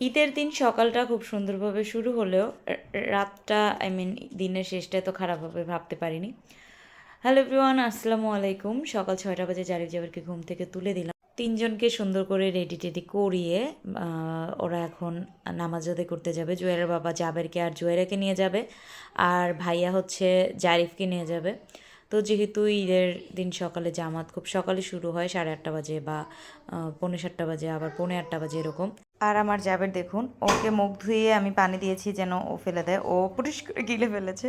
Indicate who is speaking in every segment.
Speaker 1: ঈদের দিন সকালটা খুব সুন্দরভাবে শুরু হলেও রাতটা আই মিন দিনের শেষটা তো খারাপভাবে ভাবতে পারিনি। হ্যালো এভরিওয়ান আসসালামু আলাইকুম। সকাল ছয়টা বাজে জারিফ জাবেরকে ঘুম থেকে তুলে দিলাম। তিনজনকে সুন্দর করে রেডি টেডি করিয়ে ওরা এখন নামাজ করতে যাবে। জুয়েরের বাবা জাবেরকে আর জুয়েরাকে নিয়ে যাবে, আর ভাইয়া হচ্ছে জারিফকে নিয়ে যাবে। তো যেহেতু ঈদের দিন সকালে জামাত খুব সকালে শুরু হয়, সাড়ে আটটা বাজে বা পৌনে সাতটা বাজে, আবার পৌনে আটটা বাজে এরকম। আর আমার জাবের দেখুন, ওকে মুখ ধুয়ে আমি পানি দিয়েছি যেন ও ফেলে দেয়। ও পরিষ্কার করে গিলে ফেলেছে।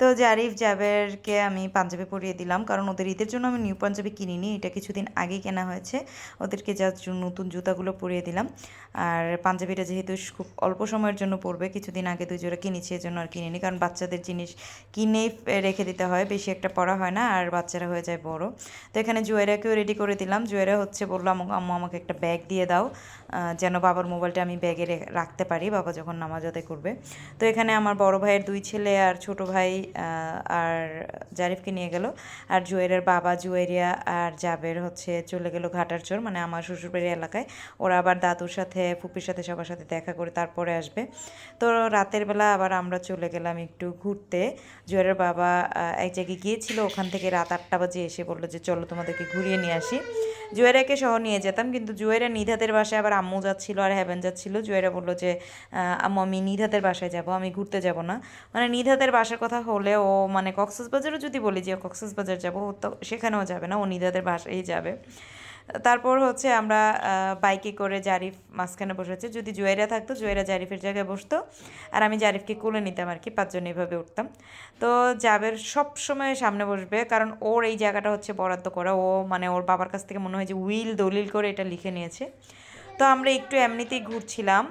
Speaker 1: তো জারিফ জাবেরকে আমি পাঞ্জাবি পরিয়ে দিলাম, কারণ ওদের ঈদের জন্য আমি নিউ পাঞ্জাবি কিনিনি, এটা কিছুদিন আগেই কেনা হয়েছে। ওদেরকে যা নতুন জুতাগুলো পরিয়ে দিলাম। আর পাঞ্জাবিটা যেহেতু খুব অল্প সময়ের জন্য পরবে, কিছুদিন আগে দুই জোড়া কিনেছি, এজন্য আর কিনিনি, কারণ বাচ্চাদের জিনিস কিনেই রেখে দিতে হয়, বেশি একটা পরা হয় না, আর বাচ্চারা হয়ে যায় বড়। তো এখানে জুয়েরাকেও রেডি করে দিলাম। জুয়েরা হচ্ছে বললাম আম্মু, আমাকে একটা ব্যাগ দিয়ে দাও যেন বাবার মোবাইলটা আমি ব্যাগে রাখতে পারি, বাবা যখন নামাজ আদায় করবে। তো এখানে আমার বড় ভাইয়ের দুই ছেলে আর ছোট ভাই আর জারিফকে নিয়ে গেল। আর জুয়েরের বাবা জুয়েরিয়া আর জাবের হচ্ছে চলে গেল ঘাটার চোর মানে আমার শ্বশুরবাড়ি এলাকায়। ওরা আবার দাদুর সাথে, ফুপির সাথে, সবার সাথে দেখা করে তারপরে আসবে। তো রাতের বেলা আবার আমরা চলে গেলাম একটু ঘুরতে। জুয়েরের বাবা এক জায়গায় গিয়েছিল, ওখান থেকে রাত আটটা বাজে এসে বলল যে, চলো তোমাদেরকে ঘুরিয়ে নিয়ে আসি। জুয়েরাকে সহ নিয়ে যেতাম, কিন্তু জুয়েরা নিধাতের বাসায় আবার আম্মু যাচ্ছিল আর হ্যাভেন যাচ্ছিল। জুয়েরা বলল যে আম্মু, আমি নিধাতের বাসায় যাব, আমি ঘুরতে যাব না। মানে নিধাতের বাসার কথা হলে ও মানে কক্সবাজারও যদি বলি যে, কক্সবাজার যাব তো সেখানেও যাবে না, ও নিধাতের বাসায় যাবে। তারপর হচ্ছে আমরা বাইকে করে জারিফ মাঝখানে বসে বসেছে। যদি জুয়েরা থাকতো, জুয়েরা জারিফের জায়গায় বসতো। আর আমি জারিফকে কোলে নিতাম আর কি, পাঁচজন এভাবে উঠতাম। তো জাবের সব সময় সামনে বসবে, কারণ ওর এই জায়গাটা হচ্ছে বরাদ্দ করা। ও মানে ওর বাবার কাছ থেকে মনে হয় যে উইল দলিল করে এটা লিখে নিয়েছে। তো আমরা একটু এমনিতেই ঘুরছিলাম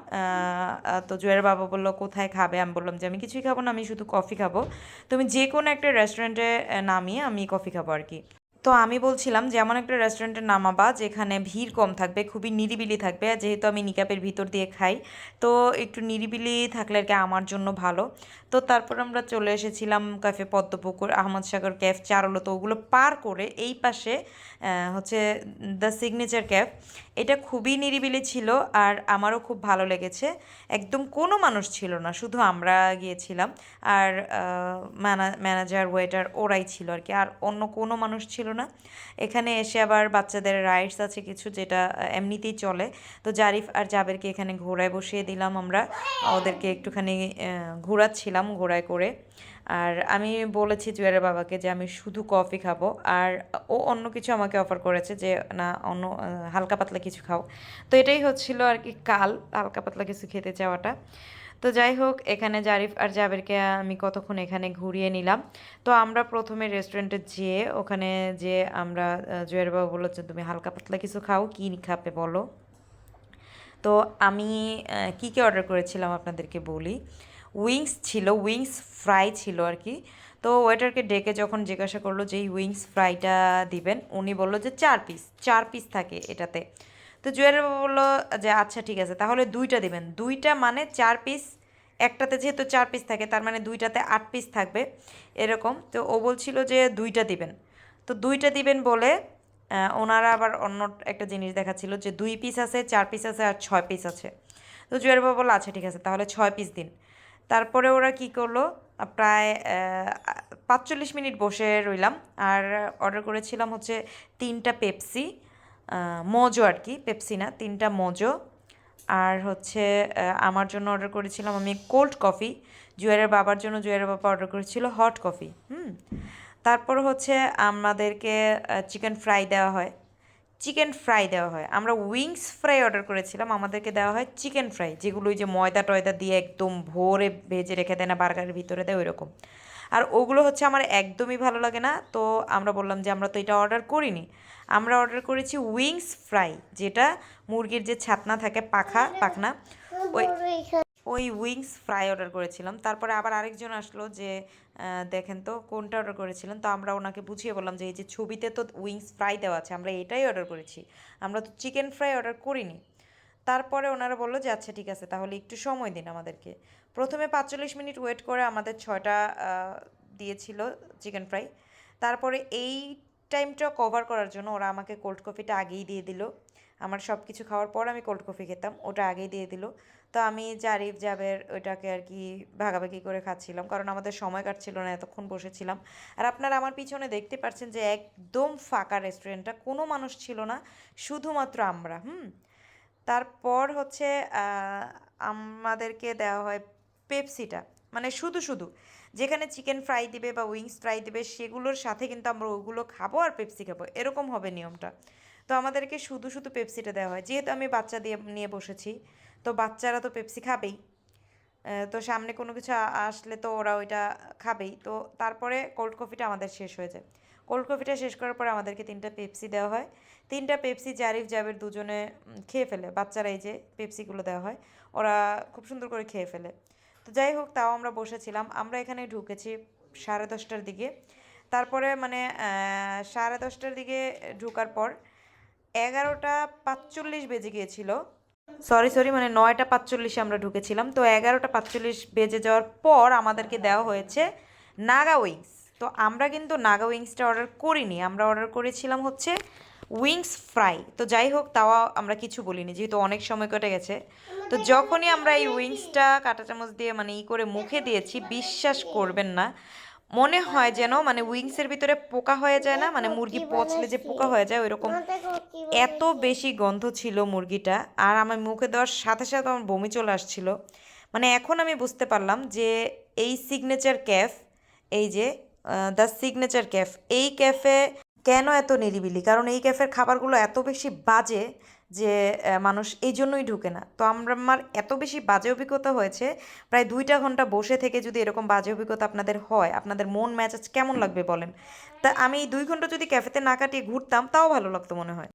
Speaker 1: তো জুয়ের বাবা বলল, কোথায় খাবে? আমি বললাম যে, আমি কিছুই খাব না, আমি শুধু কফি খাব। তুমি যে কোনো একটা রেস্টুরেন্টে নামিয়ে আমি কফি খাব আর কি। তো আমি বলছিলাম যে এমন একটা রেস্টুরেন্টের নামাবা যেখানে ভিড় কম থাকবে, খুবই নিরিবিলি থাকবে। আর যেহেতু আমি নিকাপের ভিতর দিয়ে খাই, তো একটু নিরিবিলি থাকলে আর কি আমার জন্য ভালো। তো তারপর আমরা চলে এসেছিলাম ক্যাফে পদ্মপুকুর, আহমদ সাগর ক্যাফ চারলো তো ওগুলো পার করে এই পাশে হচ্ছে দ্য সিগনেচার ক্যাফ এটা খুবই নিরিবিলি ছিল আর আমারও খুব ভালো লেগেছে। একদম কোনো মানুষ ছিল না, শুধু আমরা গিয়েছিলাম। আর ম্যানেজার, ওয়েটার ওরাই ছিল আর কি। আর অন্য কোনো মানুষ ছিল না। এখানে এসে আবার বাচ্চাদের রাইডস আছে কিছু যেটা এমনিতেই চলে। তো জারিফ আর জাবেরকে এখানে ঘোড়ায় বসিয়ে দিলাম আমরা। ওদেরকে একটুখানি ঘোরাচ্ছিলাম ঘোড়ায় করে। আর আমি বলেছি জুয়ারের বাবাকে যে আমি শুধু কফি খাব। আর ও অন্য কিছু আমাকে অফার করেছে যে, না, অন্য হালকা পাতলা কিছু খাও। তো এটাই হচ্ছিল আর কি কাল হালকা পাতলা কিছু খেতে চাওয়াটা। তো যাই হোক, এখানে জারিফ আর জাবেরকে আমি কতক্ষণ এখানে ঘুরিয়ে নিলাম। তো আমরা প্রথমে রেস্টুরেন্টে যেয়ে ওখানে যে আমরা জুয়ের বাবা বলল যে তুমি হালকা পাতলা কিছু খাও, কী খাবে বলো? তো আমি কী কী অর্ডার করেছিলাম আপনাদেরকে বলি? উইংস ছিল, উইংস ফ্রাই ছিল আর কি। তো ওয়েটারকে ডেকে যখন জিজ্ঞাসা করল যে, এই উইংস ফ্রাইটা দিবেন? উনি বলল যে, চার পিস চার পিস থাকে এটাতে। তো জুয়েল বাবা বলল যে আচ্ছা ঠিক আছে, তাহলে দুইটা দিবেন। দুইটা মানে চার পিস একটাতে যেহেতু চার পিস থাকে, তার মানে দুইটাতে আট পিস থাকবে, এরকম। তো ও বলছিল যে, দুইটা দিবেন। তো দুইটা দিবেন বলে ওনারা আবার অন্য একটা জিনিস দেখাচ্ছিল যে, দুই পিস আছে, চার পিস আছে আর ছয় পিস আছে। তো জুয়েল বাবা বলল আচ্ছা ঠিক আছে, তাহলে ছয় পিস দিন। তারপরে ওরা কি করল প্রায় পাঁচচল্লিশ মিনিট বসে রইলাম। আর অর্ডার করেছিলাম হচ্ছে তিনটা পেপসি মোজো আর কি পেপসি না তিনটা মোজো। আর হচ্ছে আমার জন্য অর্ডার করেছিলাম আমি কোল্ড কফি জুয়েলের বাবার জন্য জুয়েলের বাবা অর্ডার করেছিল হট কফি হুম। তারপর হচ্ছে আমাদেরকে চিকেন ফ্রাই দেওয়া হয়। চিকেন ফ্রাই দেওয়া হয়। আমরা উইংস ফ্রাই অর্ডার করেছিলাম, আমাদেরকে দেওয়া হয় চিকেন ফ্রাই যেগুলো ওই যে ময়দা টয়দা দিয়ে একদম ভোরে ভেজে রেখে দেয় না বার্গারের ভিতরে দেয়, ওইরকম। আর ওগুলো হচ্ছে আমার একদমই ভালো লাগে না। তো আমরা বললাম যে আমরা তো এটা অর্ডার করিনি। আমরা অর্ডার করেছি উইংস ফ্রাই যেটা মুরগির যে ছাতনা থাকে পাখা পাখনা ওই ওই উইংস ফ্রাই অর্ডার করেছিলাম। তারপরে আবার আরেকজন আসলো যে দেখেন তো কোনটা অর্ডার করেছিলেন? তো আমরা ওনাকে বুঝিয়ে বললাম যে এই যে ছবিতে তো উইংস ফ্রাই দেওয়া আছে আমরা এটাই অর্ডার করেছি। আমরা তো চিকেন ফ্রাই অর্ডার করিনি। তারপরে ওনারা বলল যে আচ্ছা ঠিক আছে, তাহলে একটু সময় দিন আমাদেরকে। প্রথমে পাঁচচল্লিশ মিনিট ওয়েট করে আমাদের ছয়টা দিয়েছিল চিকেন ফ্রাই। তারপরে এই টাইমটা কভার করার জন্য ওরা আমাকে কোল্ড কফিটা আগেই দিয়ে দিল। আমার সব কিছু খাওয়ার পর আমি কোল্ড কফি খেতাম, ওটা আগেই দিয়ে দিল। তো আমি জারিফ, জাবের ওইটাকে আর কি ভাগাভাগি করে খাচ্ছিলাম, কারণ আমাদের সময় কাটছিল না, এতক্ষণ বসেছিলাম। আর আপনারা আমার পিছনে দেখতে পাচ্ছেন যে, একদম ফাঁকা রেস্টুরেন্টটা কোনো মানুষ ছিল না, শুধুমাত্র আমরা, হুম? তারপর হচ্ছে আমাদেরকে দেওয়া হয় পেপসিটা। মানে শুধু শুধু। যেখানে চিকেন ফ্রাই দিবে বা উইংস ফ্রাই দিবে, সেগুলোর সাথে কিন্তু আমরা ওগুলো খাব আর পেপসি খাব। এরকম হবে নিয়মটা। তো আমাদেরকে শুধু শুধু পেপসিটা দেওয়া হয়। যেহেতু আমি বাচ্চা দিয়ে, নিয়ে বসেছি, তো বাচ্চারা তো পেপসি খাবেই। তো সামনে কোনো কিছু আসলে তো ওরা ওইটা খাবেই। তো তারপরে কোল্ড কফিটা আমাদের শেষ হয়ে যায়। কোল্ড কফিটা শেষ করার পরে আমাদেরকে তিনটা পেপসি দেওয়া হয়। তিনটা পেপসি জারিফ জাবের দুজনে খেয়ে ফেলে। বাচ্চারা এই যে পেপসিগুলো দেওয়া হয়, ওরা খুব সুন্দর করে খেয়ে ফেলে। তো যাই হোক, তাও আমরা বসেছিলাম। আমরা এখানে ঢুকেছি সাড়ে দশটার দিকে। তারপরে মানে সাড়ে দশটার দিকে ঢুকার পর এগারোটা পাঁচচল্লিশ বেজে গিয়েছিল। সরি সরি মানে নয়টা পাঁচচল্লিশে আমরা ঢুকেছিলাম। তো এগারোটা পাঁচচল্লিশ বেজে যাওয়ার পর আমাদেরকে দেওয়া হয়েছে নাগা উইংস। তো আমরা কিন্তু নাগা উইংসটা অর্ডার করিনি, আমরা অর্ডার করেছিলাম হচ্ছে উইংস ফ্রাই। তো যাই হোক, তাও আমরা কিছু বলিনি, যেহেতু অনেক সময় কেটে গেছে। তো যখনই আমরা এই উইংসটা কাঁটা চামচ দিয়ে মানে ই করে মুখে দিয়েছি, বিশ্বাস করবেন না, মনে হয় যেন মানে উইংসের ভিতরে পোকা হয়ে যায় না মানে মুরগি পচলে যে পোকা হয়ে যায়, ওইরকম এত বেশি গন্ধ ছিল মুরগিটা, আর আমার মুখে দেওয়ার সাথে সাথে আমার বমি চলে আসছিল। মানে এখন আমি বুঝতে পারলাম যে এই সিগনেচার ক্যাফ এই যে দ্য সিগনেচার ক্যাফ এই ক্যাফে কেন এত নিরিবিলি? কারণ এই ক্যাফের খাবারগুলো এত বেশি বাজে যে মানুষ এই জন্যই ঢুকে না। তো আমরা এত বেশি বাজে অভিজ্ঞতা হয়েছে, প্রায় দুইটা ঘণ্টা বসে থেকে যদি এরকম বাজে অভিজ্ঞতা আপনাদের হয়, আপনাদের মন ম্যাচ কেমন লাগবে বলেন? তা আমি দুই ঘণ্টা যদি ক্যাফেতে না কাটিয়ে ঘুরতাম, তাও ভালো লাগতো মনে হয়।